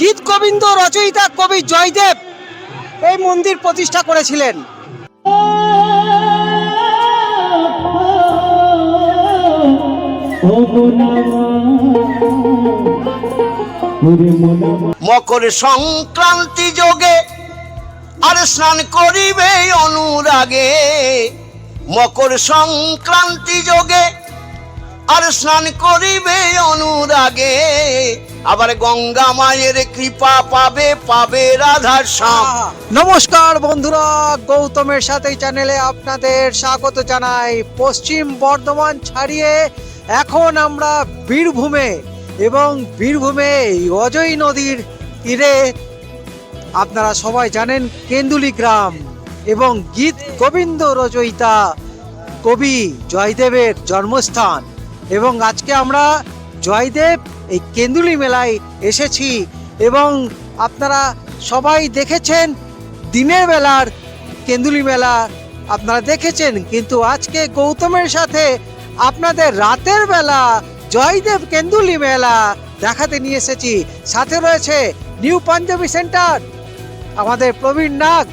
গীত গোবিন্দ রচয়িতা কবি জয়দেব এই মন্দির প্রতিষ্ঠা করেছিলেন। মকর সংক্রান্তি যোগে আর স্নান করিবে অনুরাগে। মকর সংক্রান্তি যোগে আর স্নান করিবে অনুরাগে। আবার গঙ্গা মায়ের কৃপা পাবে পাবে রাধার শ্যাম। নমস্কার বন্ধুরা, গৌতমের সাথে চ্যানেলে আপনাদের স্বাগত জানাই। পশ্চিম বর্ধমান ছাড়িয়ে এখন আমরা বীরভূমে এবং বীরভূমে অজয় নদীর তীরে আপনারা সবাই জানেন কেন্দুলি গ্রাম এবং গীত গোবিন্দ রচয়িতা কবি জয়দেবের জন্মস্থান। এবং আজকে আমরা জয়দেব এই কেন্দুলি মেলায় এসেছি এবং আপনারা সবাই দেখেছেন দিনের বেলার কেন্দুলি মেলা। আপনারা দেখেছেন, কিন্তু আজকে গৌতমের সাথে আপনাদের রাতের বেলা জয়দেব কেন্দুলি মেলা দেখাতে নিয়ে এসেছি। সাথে রয়েছে নিউ পাঞ্জাবি সেন্টার, আমাদের প্রবীণ নাগ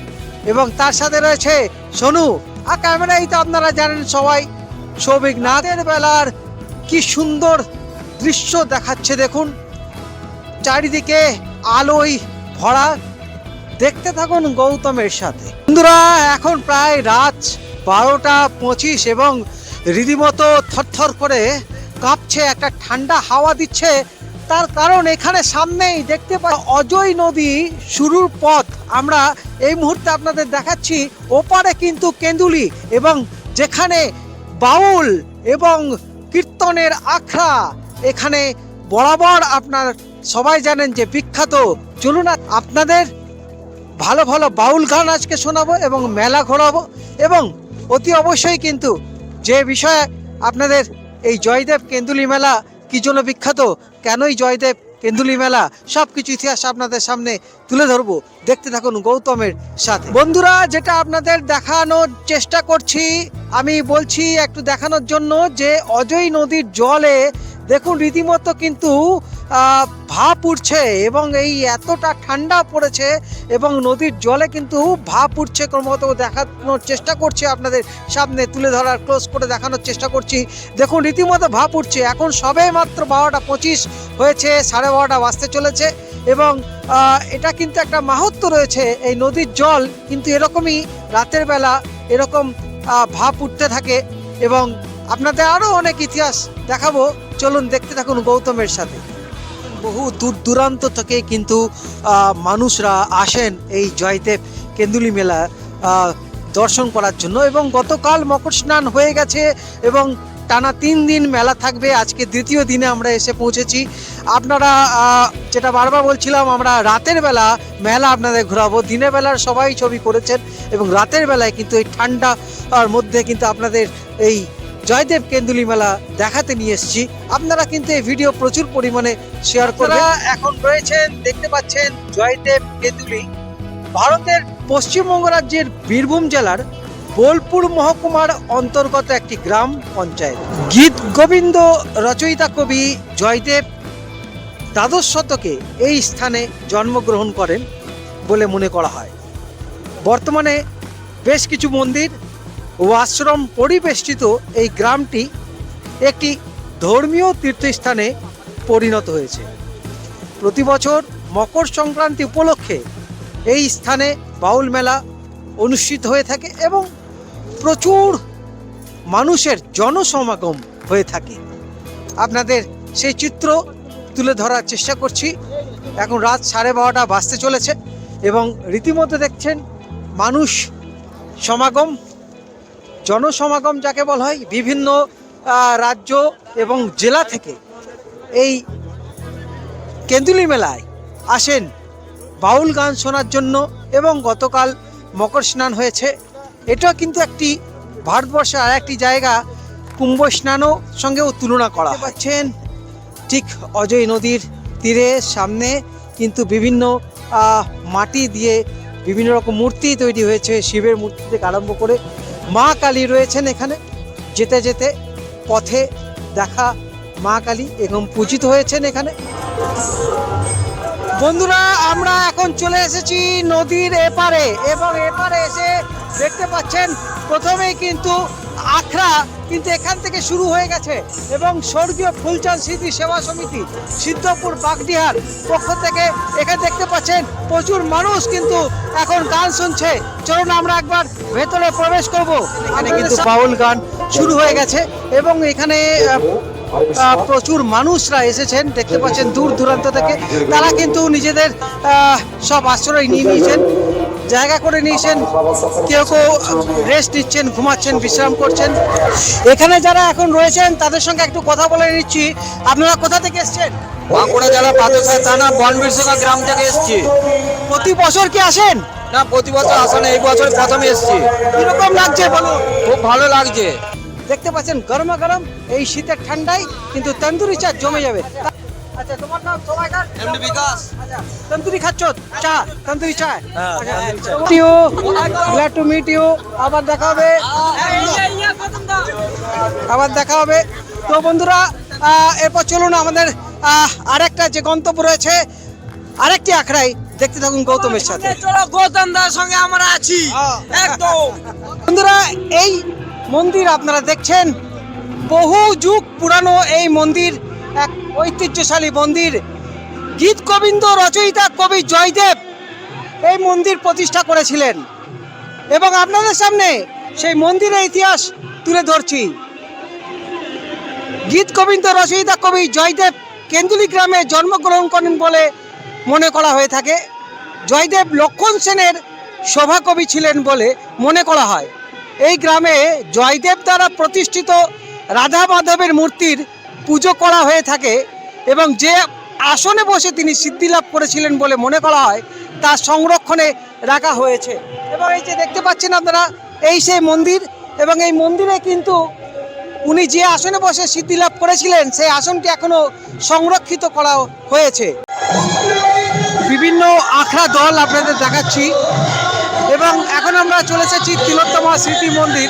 এবং তার সাথে রয়েছে সোনু। আর ক্যামেরাই তো আপনারা জানেন সবাই, সৌভিক নাথের বেলার কি সুন্দর দৃশ্য দেখাচ্ছে দেখুন। চারিদিকে আলোয় ভরা। দেখতে থাকুন গৌতমের সাথে। বন্ধুরা, এখন প্রায় রাত বারোটা পঁচিশ এবং রীতিমতো থরথর করে কাঁপছে, একটা ঠান্ডা হাওয়া দিচ্ছে। তার কারণ এখানে সামনেই দেখতে পাই, অজয় নদী শুরুর পথ। আমরা এই মুহূর্তে আপনাদের দেখাচ্ছি, ওপারে কিন্তু কেন্দুলি এবং যেখানে বাউল এবং কীর্তনের আখড়া। এখানে বরাবর আপনার সবাই জানেন যে বিখ্যাত, চলুন আপনাদের ভালো ভালো বাউল গান আজকে শোনাবো এবং মেলা ঘোরাবো এবং অতি অবশ্যই কিন্তু যে বিষয়ে আপনাদের এই জয়দেব কেন্দুলি মেলা কি জন্য বিখ্যাত, কেনই জয়দেব কেন্দুলি মেলা সব কিছু ইতিহাস আপনাদের সামনে তুলে ধরবো। দেখতে থাকুন গৌতমের সাথে। বন্ধুরা, যেটা আপনাদের দেখানোর চেষ্টা করছি, আমি বলছি একটু দেখানোর জন্য যে অজয় নদীর জলে দেখুন, রীতিমতো কিন্তু ভাপ উঠছে এবং এই এতটা ঠান্ডা পড়েছে এবং নদীর জলে কিন্তু ভাপ উঠছে ক্রমাগত দেখানোর চেষ্টা করছি আপনাদের সামনে তুলে ধরার ক্লোজ করে দেখানোর চেষ্টা করছি। দেখুন, রীতিমতো ভাপ উঠছে। এখন সবে মাত্র বারোটা পঁচিশ হয়েছে, সাড়ে বারোটা বাজতে চলেছে এবং এটা কিন্তু একটা মাহাত্ম রয়েছে। এই নদীর জল কিন্তু এরকমই রাতের বেলা এরকম ভাপ উঠতে থাকে এবং আপনাদের আরও অনেক ইতিহাস দেখাবো। চলুন দেখতে থাকুন গৌতমের সাথে। বহু দূর দূরান্ত থেকে কিন্তু মানুষরা আসেন এই জয়দেব কেন্দুলি মেলা দর্শন করার জন্য এবং গতকাল মকর স্নান হয়ে গেছে এবং টানা তিন দিন মেলা থাকবে। আজকে দ্বিতীয় দিনে আমরা এসে পৌঁছেছি। আপনারা যেটা বারবার বলছিলাম, আমরা রাতের বেলা মেলা আপনাদের ঘোরাবো। দিনের বেলার সবাই ছবি করেছেন এবং রাতের বেলায় কিন্তু এই ঠান্ডা আর মধ্যে কিন্তু আপনাদের এই জয়দেব কেন্দুলি মেলা দেখাতে নিয়ে এসেছি। আপনারা কিন্তু এই ভিডিও প্রচুর পরিমাণে শেয়ার করবেন। এখন রয়েছেন, দেখতে পাচ্ছেন জয়দেব কেন্দুলি। ভারতের পশ্চিমবঙ্গ রাজ্যের বীরভূম জেলার বোলপুর মহকুমার অন্তর্গত একটি গ্রাম পঞ্চায়েত। গীত গোবিন্দ রচয়িতা কবি জয়দেব দ্বাদশ শতকে এই স্থানে জন্মগ্রহণ করেন বলে মনে করা হয়। বর্তমানে বেশ কিছু মন্দির ও আশ্রম পরিবেষ্টিত এই গ্রামটি একটি ধর্মীয় তীর্থস্থানে পরিণত হয়েছে। প্রতি বছর মকর সংক্রান্তি উপলক্ষে এই স্থানে বাউল মেলা অনুষ্ঠিত হয়ে থাকে এবং প্রচুর মানুষের জনসমাগম হয়ে থাকে। আপনাদের সেই চিত্র তুলে ধরার চেষ্টা করছি। এখন রাত সাড়ে বারোটা বাজতে চলেছে এবং রীতিমতো দেখছেন মানুষ সমাগম জনসমাগম যাকে বলা হয়, বিভিন্ন রাজ্য এবং জেলা থেকে এই কেন্দুলি মেলায় আসেন বাউল গান শোনার জন্য এবং গতকাল মকর স্নান হয়েছে এটা কিন্তু একটি ভারতবর্ষের আর একটি জায়গা, কুম্ভ স্নানও সঙ্গেও তুলনা করা। পাচ্ছেন ঠিক অজয় নদীর তীরে সামনে কিন্তু বিভিন্ন মাটি দিয়ে বিভিন্ন রকম মূর্তি তৈরি হয়েছে শিবের মূর্তি থেকে আরম্ভ করে মা কালী রয়েছেন এখানে। যেতে যেতে পথে দেখা মা কালী এবং পূজিত হয়েছেন এখানে। বন্ধুরা, আমরা এখন চলে এসেছি নদীর এপারে। এবং এপারে এসে দেখতে পাচ্ছেন, প্রথমেই কিন্তু আখড়া কিন্তু এখান থেকে শুরু হয়ে গেছে এবং স্বর্গীয় ফুলচাঁদ স্মৃতি সেবা সমিতি সিদ্ধপুর বাগডিহার পক্ষ থেকে এখানে দেখতে পাচ্ছেন প্রচুর মানুষ কিন্তু এখন গান শুনছে। চলুন আমরা একবার ভেতরে প্রবেশ করব। এখানে কিন্তু বাউল গান শুরু হয়ে গেছে এবং এখানে প্রচুর মানুষরা এসেছেন। দেখতে পাচ্ছেন দূর দূরান্ত থেকে। তারা কিন্তু নিজেদের সব আশ্রয় নিয়ে নিয়েছেন। জায়গা করে নিয়েছেন কেউ কেউ রেস্ট নিচ্ছেন ঘুমাচ্ছেন বিশ্রাম করছেন। এখানে যারা এখন রয়েছেন তাদের সঙ্গে একটু কথা বলে নিচ্ছি। আপনারা কোথা থেকে এসেছেন? বাঁকুড়া জেলা পাথরসাই থানা বনবিরসোকা গ্রাম থেকে এসেছি। প্রতি বছর কি আসেন? না প্রতি বছর আসে না এই বছর প্রথমে এসেছি। কীরকম লাগছে বলুন? খুব ভালো লাগছে। দেখতে পাচ্ছেন গরমা গরম এই শীতের ঠান্ডায় কিন্তু তন্দুরি চা জমে যাবে। আচ্ছা তোমার নাম সময়কার এমডি বিকাশ। আচ্ছা তন্দুরি খাচ্ছ? চা তন্দুরি চা। হ্যাঁ, আচ্ছা you glad to meet you আবার দেখা হবে। আবার দেখা হবে। তো বন্ধুরা এরপর চলুন আমাদের আরেকটা যে গন্তব্য রয়েছে আরেকটি আখড়াই দেখতে থাকুন গৌতমের সাথে। চলো গৌতম দার সঙ্গে আমরা আছি। একদম। বন্ধুরা এই মন্দির আপনারা দেখছেন বহু যুগ পুরানো এই মন্দির এক ঐতিহ্যশালী মন্দির। গীত গোবিন্দ রচয়িতা কবি জয়দেব এই মন্দির প্রতিষ্ঠা করেছিলেন। এবং আপনাদের সামনে সেই মন্দিরের ইতিহাস তুলে ধরছি। গীত গোবিন্দ রচয়িতা কবি জয়দেব কেন্দুলি গ্রামে জন্মগ্রহণ করেন বলে মনে করা হয়ে থাকে। জয়দেব লক্ষণ সেনের সভাকবি ছিলেন বলে মনে করা হয়। এই গ্রামে জয়দেব দ্বারা প্রতিষ্ঠিত রাধা মাধবের মূর্তির পুজো করা হয়ে থাকে এবং যে আসনে বসে তিনি সিদ্ধি লাভ করেছিলেন বলে মনে করা হয় তা সংরক্ষণে রাখা হয়েছে। এবং এই যে দেখতে পাচ্ছেন আপনারা, এই সেই মন্দির এবং এই মন্দিরে কিন্তু উনি যে আসনে বসে সিদ্ধি লাভ করেছিলেন, সেই আসনটি এখনও সংরক্ষিত করা হয়েছে। বিভিন্ন আখড়া দল আপনাদের দেখাচ্ছি এবং এখন আমরা চলে এসেছি তিলোত্তমা স্মৃতি মন্দির।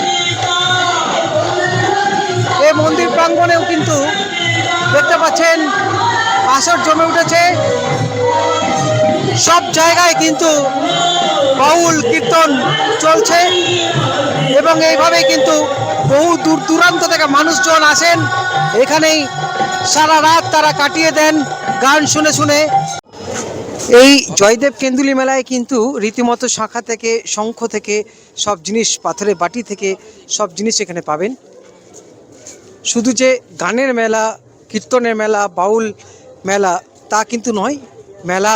এই মন্দির প্রাঙ্গণেও কিন্তু দেখতে পাচ্ছেন আসর জমে উঠেছে। সব জায়গায় কিন্তু বাউল কীর্তন চলছে এবং এইভাবে কিন্তু বহু দূর দূরান্ত থেকে মানুষজন আসেন। এখানেই সারা রাত তারা কাটিয়ে দেন গান শুনে শুনে। এই জয়দেব কেন্দুলি মেলায় কিন্তু রীতিমতো শাখা থেকে, শঙ্খ থেকে, সব জিনিস পাথরের বাটি থেকে সব জিনিস এখানে পাবেন। শুধু যে গানের মেলা কীর্তনের মেলা, বাউল মেলা, তা কিন্তু নয়। মেলা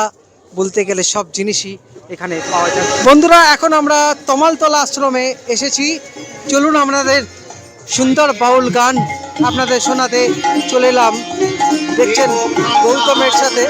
বলতে গেলে সব জিনিসই এখানে পাওয়া যায়। বন্ধুরা, এখন আমরা তমালতলা আশ্রমে এসেছি। চলুন আমাদের সুন্দর বাউল গান আপনাদের শোনাতে চলে এলাম। দেখছেন গৌতমের সাথে।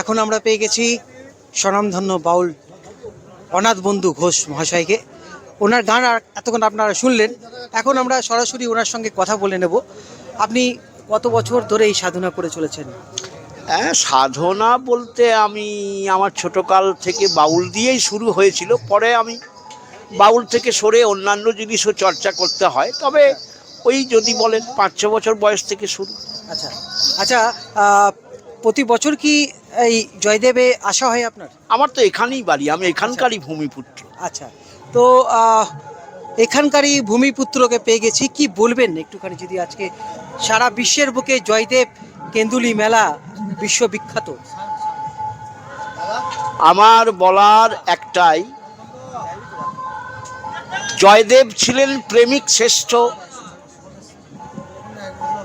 এখন আমরা পেয়ে গেছি স্বনামধন্য বাউল অনাথ বন্ধু ঘোষ মহাশয়কে। ওনার গান আর এতক্ষণ আপনারা শুনলেন এখন আমরা সরাসরি ওনার সঙ্গে কথা বলে নেব। আপনি কত বছর ধরে এই সাধনা করে চলেছেন? হ্যাঁ সাধনা বলতে আমি আমার ছোটকাল থেকে বাউল দিয়েই শুরু হয়েছিল। পরে আমি বাউল থেকে সরে অন্যান্য জিনিসও চর্চা করতে হয়। তবে ওই যদি বলেন পাঁচ ছ বছর বয়স থেকে শুরু। আচ্ছা আচ্ছা প্রতি বছর কি এই জয়দেবে আসা হয় আপনার? আমার তো এখানেই বাড়ি আমি এখানকারই ভূমিপুত্র। আচ্ছা। তো এখানকারই ভূমিপুত্রকে পেয়ে গেছি কি বলবেন একটুখানি যদি আজকে সারা বিশ্বের বুকে জয়দেব কেন্দুলি মেলা বিশ্ববিখ্যাত? আমার বলার একটাই জয়দেব ছিলেন প্রেমিক শ্রেষ্ঠ।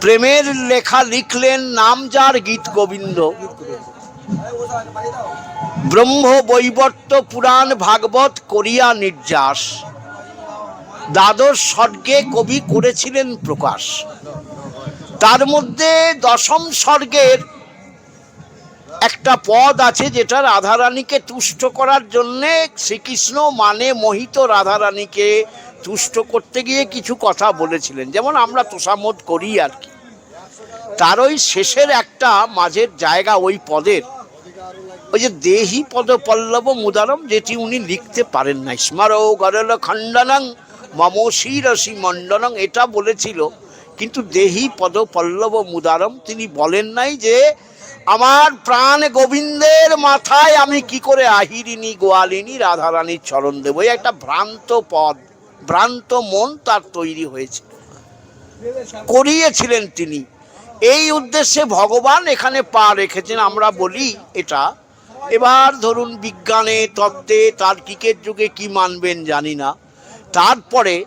প্রেমের লেখা লিখলেন নাম যার গীত গোবিন্দ। ব্রহ্ম বৈবর্ত পুরাণ ভাগবত করিয়া নির্যাস। দ্বাদশ স্বর্গে কবি করেছিলেন প্রকাশ। তার মধ্যে দশম স্বর্গের একটা পদ আছে যেটা রাধারানীকে তুষ্ট করার জন্যে শ্রীকৃষ্ণ মানে মোহিত রাধারানীকে তুষ্ট করতে গিয়ে কিছু কথা বলেছিলেন। যেমন আমরা তোষামোদ করি আর কি। তার ওই শেষের একটা মাঝের জায়গা ওই পদের। ওই যে দেহি পদ পল্লব মুদারম, যেটি উনি লিখতে পারেন না স্মার গরল খণ্ডনং, মম শিরসি মণ্ডনং, এটা বলেছিল। কিন্তু দেহি পদ পল্লব মুদারম, তিনি বলেন নাই যে, আমার প্রাণ গোবিন্দের মাথায় আমি কি করে আহিরিনী গোয়ালিনী, রাধারানীর চরণ দেবো? এই একটা ভ্রান্ত পদ, ভ্রান্ত মন তার তৈরি হয়েছে। করিয়েছিলেন তিনি। এই উদ্দেশ্যে ভগবান এখানে পা রেখেছেন, আমরা বলি এটা এবার ধরুন বিজ্ঞানে, তত্ত্বে তার্কিকের যুগে কি মানবেন জানি না। তারপরে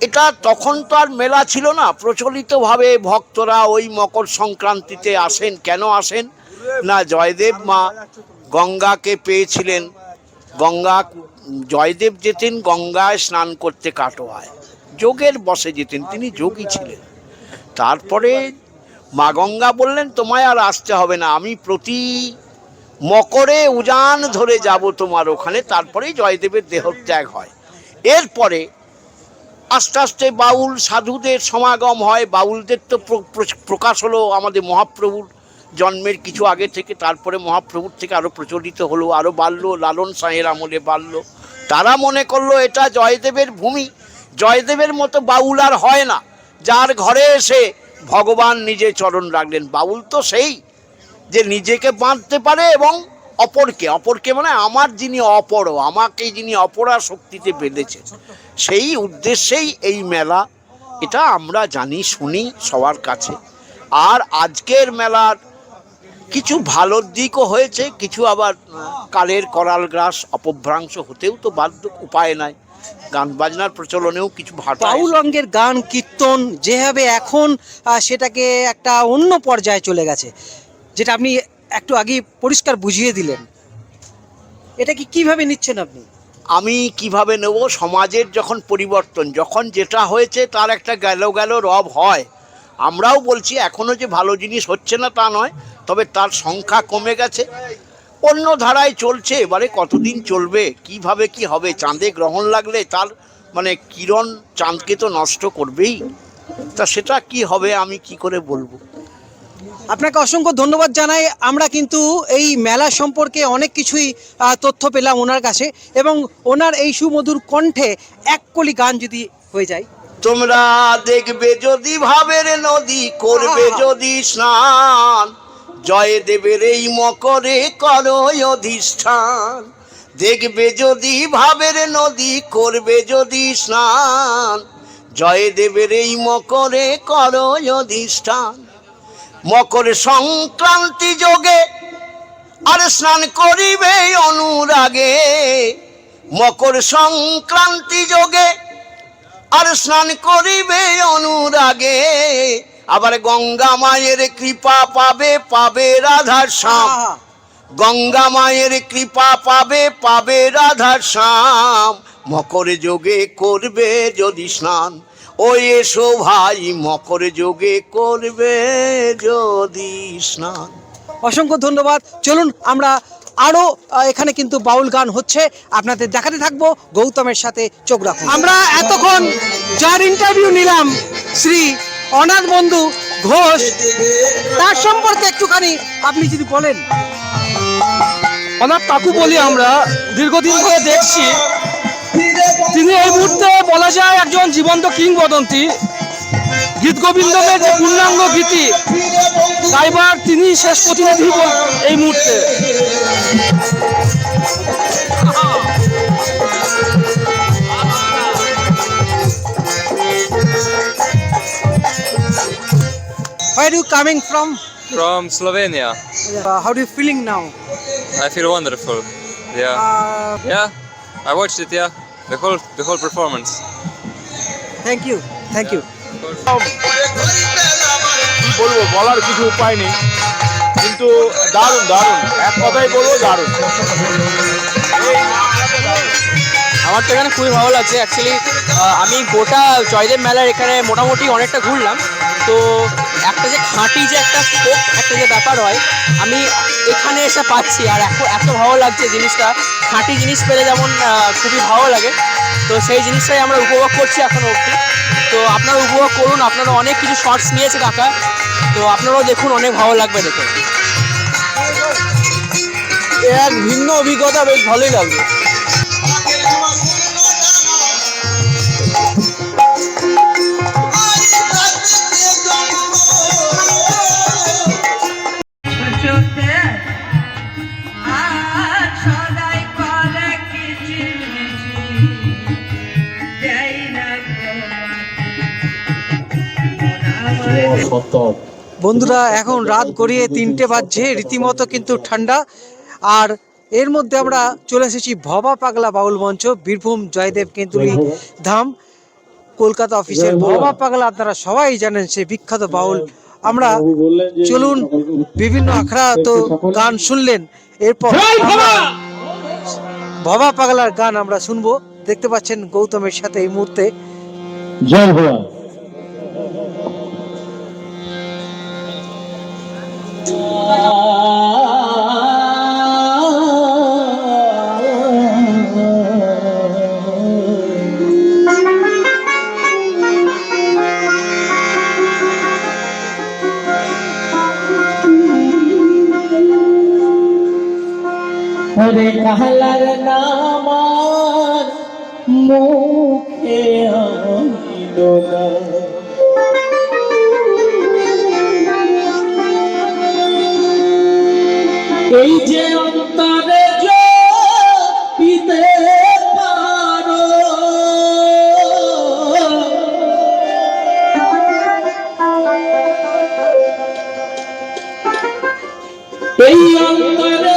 এটা তখন তো আর মেলা ছিল না। প্রচলিতভাবে ভক্তরা ওই মকর সংক্রান্তিতে আসেন। কেন আসেন? না, জয়দেব মা গঙ্গাকে পেয়েছিলেন। গঙ্গা, জয়দেব যেতেন, গঙ্গায় স্নান করতে কাটোয়ায়। যোগের বসে যেতেন, তিনি যোগী ছিলেন। তারপরে মা গঙ্গা বললেন, তোমায় আর আসতে হবে না, আমি প্রতি মকরে উজান ধরে যাব তোমার ওখানে, তারপরেই জয়দেবের দেহত্যাগ হয়। এরপরে আস্তে আস্তে বাউল সাধুদের সমাগম হয়। বাউলদের তো প্র- প্র- প্রকাশ হলো আমাদের মহাপ্রভুর জন্মের কিছু আগে থেকে, তারপরে মহাপ্রভুর থেকে আরও প্রচলিত হলো আরও বাড়ল, লালন সাহের আমলে বাড়ল। তারা মনে করল এটা জয়দেবের ভূমি। জয়দেবের মতো বাউল আর হয় না। যার ঘরে এসে ভগবান নিজে চরণ রাখলেন। বাউল তো সেই যে নিজেকে বাঁধতে পারে এবং অপরকে অপরকে মানে আমার যিনি অপর আমাকে যিনি অপরা শক্তিতে বেঁধেছে। সেই উদ্দেশ্যেই এই মেলা, এটা আমরা জানি, শুনি সবার কাছে। আর আজকের মেলার কিছু ভালো দিকও হয়েছে, কিছু আবার কালের করাল গ্রাস অপভ্রাংশ হতেও তো বাধ্য, উপায় নাই। গান বাজনার প্রচলনেও কিছু বাউল অঙ্গের গান, কীর্তন, যেভাবে এখন সেটাকে একটা অন্য পর্যায়ে চলে গেছে। যেটা আপনি একটু আগে পরিষ্কার বুঝিয়ে দিলেন। এটা কি কীভাবে নিচ্ছেন আপনি? আমি কীভাবে নেব? সমাজের যখন পরিবর্তন, যখন যেটা হয়েছে তার একটা গেল গেল রব হয়। আমরাও বলছি এখনও যে ভালো জিনিস হচ্ছে না তা নয়, তবে তার সংখ্যা কমে গেছে। অন্য ধারায় চলছে, এবারে কতদিন চলবে, কীভাবে কি হবে, চাঁদে গ্রহণ লাগলে তার মানে কিরণ চাঁদকে তো নষ্ট করবেই। তা সেটা কি হবে আমি কি করে বলব? আপনাকে অসংখ্য ধন্যবাদ জানাই। আমরা কিন্তু এই মেলা সম্পর্কে অনেক কিছুই তথ্য পেলাম ওনার কাছে এবং ওনার এই সুমধুর কণ্ঠে এক কলি গান যদি হয়ে যায়। তোমরা দেখবে যদি ভাবের নদী করবে যদি স্নান জয় দেবের এই মকরে করো অধিষ্ঠান। দেখবে যদি ভাবের নদী করবে যদি স্নান জয় দেবের এই মকরে করো অধিষ্ঠান। মকর সংক্রান্তি যোগে আর স্নান করিবে অনুরাগে। মকর সংক্রান্তি যোগে আর স্নান করিবে অনুরাগে। আবার গঙ্গা মায়ের কৃপা পাবে পাবে রাধার শ্যাম। গঙ্গা মায়ের কৃপা পাবে পাবে রাধার শ্যাম। মকর যোগে করবে যদি স্নান। ওই এসো ভাই মকর যোগে করবে যদি স্নান। অসংখ্য ধন্যবাদ। চলুন আমরা আরও এখানে কিন্তু বাউল গান হচ্ছে। আপনাদের দেখাতে থাকব গৌতমের সাথে চোখ রাখুন। আমরা এতক্ষণ যার ইন্টারভিউ নিলাম শ্রী অনাথ বন্ধু ঘোষ। তার সম্পর্কে একটুখানি আপনি যদি বলেন। অনাথ কাকু বলি আমরা দীর্ঘদিন ধরে দেখছি তিনি এই মুহূর্তে বলা যায় একজন জীবন্ত কিংবদন্তি গীত গোবিন্দমের যে পূর্ণাঙ্গ গীতি গাইবার তিনি শেষ প্রতিনিধি এই মুহূর্তে where are you coming from? From Slovenia. Uh, how do you feeling now? I feel wonderful. Yeah. Uh, Yeah. I watched it, yeah. The whole the whole performance. thank you, thank you. কি বলব বলার কিছু উপায় নেই। কিন্তু দারুণ দারুণ। এক কথাই বলব দারুণ। আমার তো এখানে খুবই ভালো লাগছে অ্যাকচুয়ালি আমি গোটা জয়দেব মেলার এখানে মোটামুটি অনেকটা ঘুরলাম। তো একটা যে খাঁটি যে একটা স্কোপ একটা যে ব্যাপার হয় আমি এখানে এসে পাচ্ছি। আর এখন এত ভালো লাগছে জিনিসটা। খাঁটি জিনিস পেলে যেমন খুবই ভালো লাগে। তো সেই জিনিসটাই আমরা উপভোগ করছি এখন অবধি। তো আপনারা উপভোগ করুন। আপনারা অনেক কিছু শর্টস নিয়েছে কাকা। তো আপনারাও দেখুন, অনেক ভালো লাগবে দেখে। এক ভিন্ন অভিজ্ঞতা, বেশ ভালোই লাগবে বন্ধুরা এখন রাত গড়িয়ে তিনটে বাজছে রীতিমতো কিন্তু ঠান্ডা। আর এর মধ্যে আমরা চলে এসেছি ভবা পাগলা বাউল মঞ্চ বীরভূম জয়দেব কেন্দ্রী ধাম কলকাতা অফিসের ভবা পাগলা আপনারা সবাই জানেন সে বিখ্যাত বাউল। আমরা চলুন বিভিন্ন আখড়া তো গান শুনলেন। এরপর ভবা! পাগলার গান আমরা শুনব। দেখতে পাচ্ছেন গৌতমের সাথে এই মুহূর্তে। জয় এই অন্তরে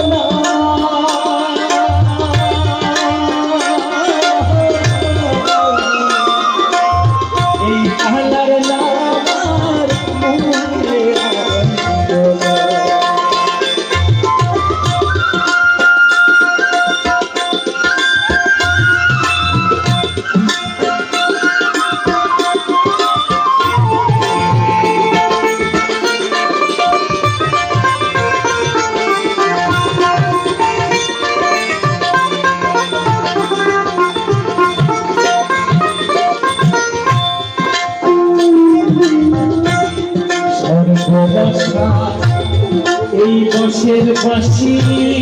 বসের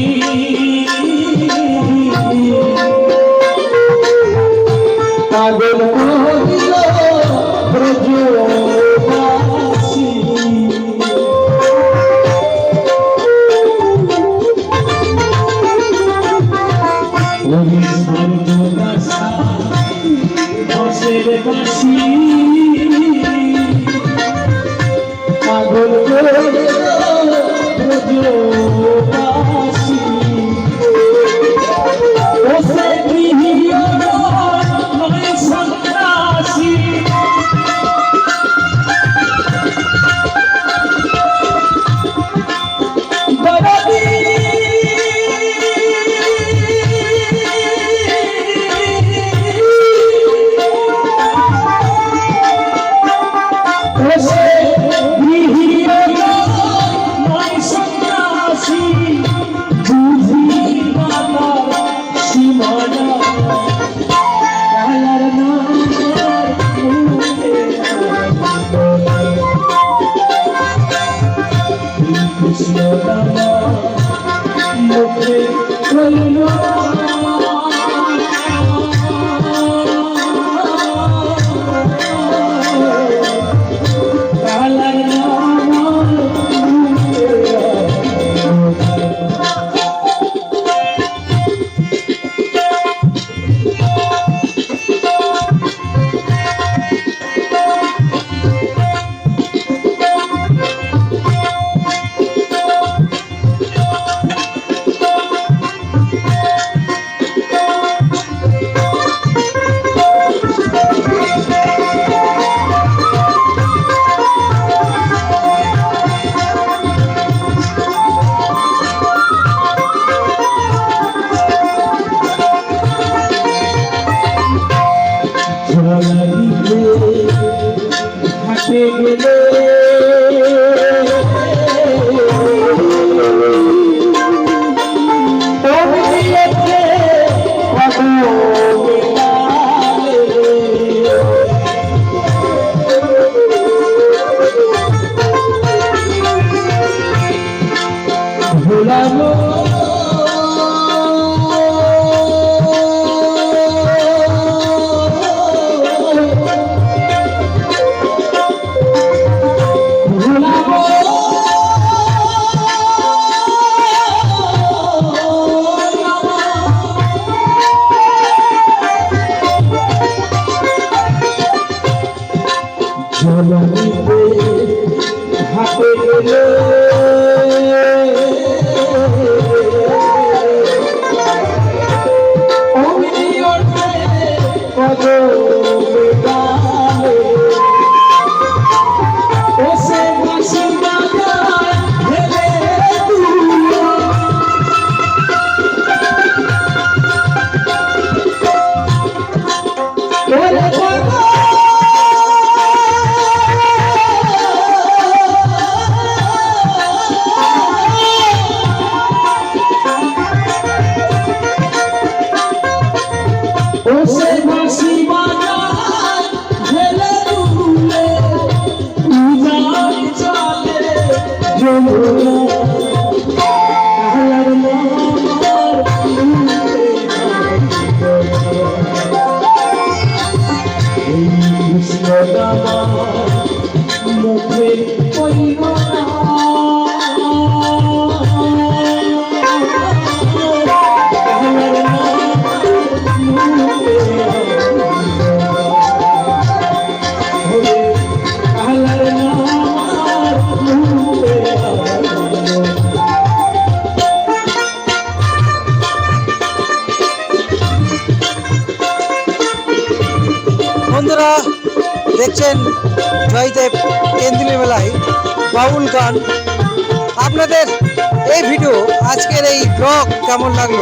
ভিডিও আজকের এই ব্লগ কেমন লাগল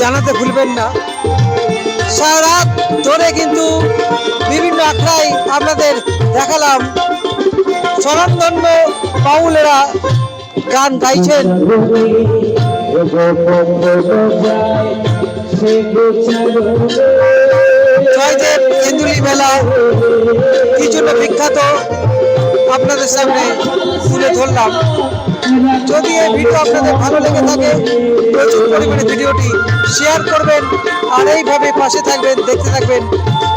জানাতে ভুলবেন না। সারা ধরে কিন্তু বিভিন্ন আখড়ায় আপনাদের দেখালাম। স্বনামধন্য বাউলেরা গান গাইছেন। জয়দেব কেন্দুলি মেলা কি জন্য বিখ্যাত? আপনাদের সামনে তুলে ধরলাম। যদি এই ভিডিও আপনাদের ভালো লেগে থাকে, প্রচুর পরিমাণে ভিডিওটি শেয়ার করবেন আর এইভাবে পাশে থাকবেন, দেখতে থাকবেন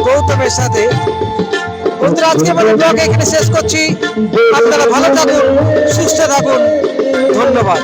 গৌতমের সাথে। বন্ধুরা, আজকে মানে ব্লগ এখানে শেষ করছি। আপনারা ভালো থাকুন, সুস্থ থাকুন। ধন্যবাদ।